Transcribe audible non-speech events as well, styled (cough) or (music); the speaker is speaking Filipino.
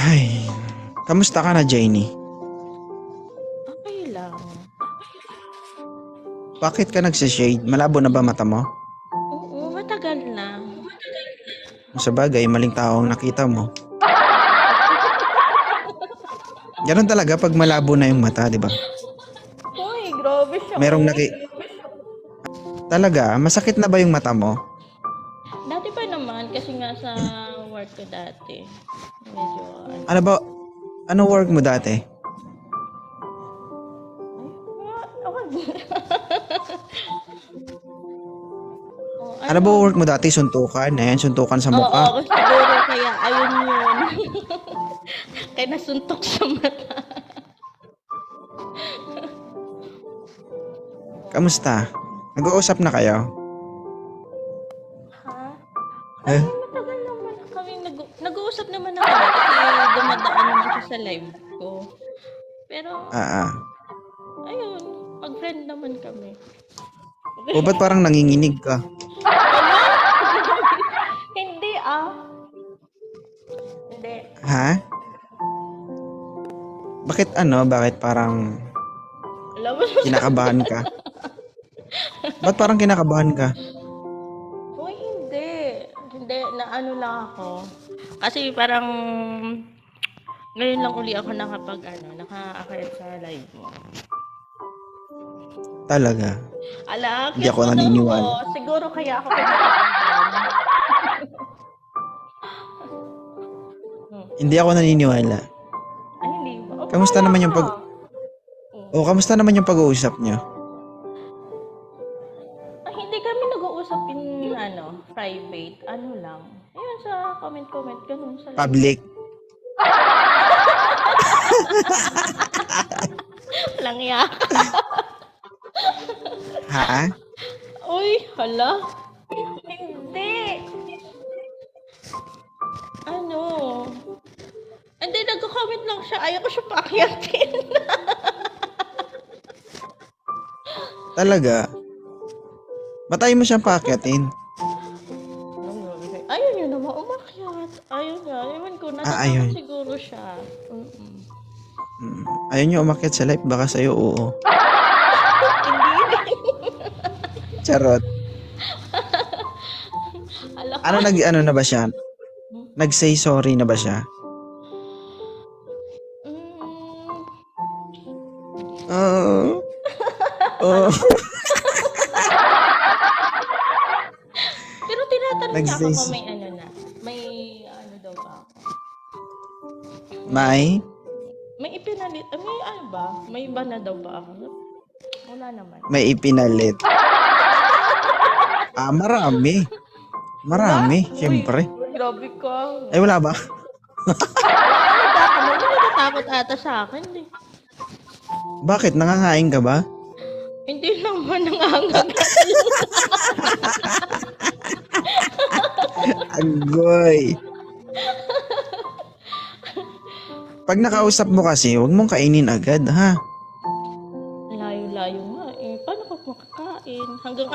Ay, kamusta ka na, Janie? Okay lang. Bakit ka nagsishade? Malabo na ba mata mo? Oo, matagal na. Sa bagay, maling tao ang nakita mo. Ganon talaga pag malabo na yung mata, di ba? Uy, grabe siya. Merong naki... Talaga, masakit na ba yung mata mo? Dati pa naman, kasi nga sa work ko dati. Medyo, ano. Ano ba, ano work mo dati? Oh, Ano ba work mo dati? Suntukan? Ayan, suntukan sa Oo, mukha. oo, siguro kaya ayun yun. (laughs) kaya nasuntok sa mata. Kamusta? Nag-uusap na kayo? Ha? Eh? Nag-uusap naman na kami kasi dumadaan naman siya sa live ko. Pero, Ah, ah. ayun, mag-friend naman kami. O ba't parang nanginginig ka? (laughs) Hindi ah. Hindi. Ha? Bakit ano? Bakit parang Alam mo, kinakabahan ka? Ba't parang kinakabahan ka? Uy, hindi. Hindi, na ano lang ako. Kasi parang ngayon lang uli ako nakapag ano, naka-akit sa live mo. Talaga. Ala, Hindi ako mo naniniwala. ako. Siguro kaya ako. Hindi ako naniniwala. Ay, hindi ba? Oh, Kamusta kaya naman yung pag- O, kamusta naman yung pag-uusap nyo? Ay, hindi kami nag-uusap in, ano, private. Ano lang. Sa comment-comment, ganun. Sa. Public? (laughs) Lang yak. Ha? Uy, hala. Hindi. Ano? Hindi, nagko-comment lang siya. Ayaw ko siya paakyatin. Talaga? Ba't ayaw mo siyang paakyatin? Ayaw niya. Ewan ko, Ah, ayaw. natatakot siguro siya. Mm-mm. Hmm. Ayaw niyo umakyat sa life, baka sa'yo oo. (laughs) Hindi. Charot. Ala ka. Ano nag ano na ba siya? Nag-say sorry na ba siya? Mm, Oo. (laughs) Oo. pero tinatanong niya ako Nag-say- kung may daw ba ako. May? May ipinalit. ah, may ano ba? May iba na daw ba ako? Wala naman. May ipinalit. Ah, marami. Marami, Uy, syempre. Grabe ka. Ay, wala ba? Ano, natatakot ata sa akin eh. Bakit? Nangangain ka ba? Hindi naman nangangagat. (laughs) Agoy. Pag nakausap mo kasi, huwag mong kainin agad, ha? Layo-layo nga eh. Paano ka makakain? Hanggang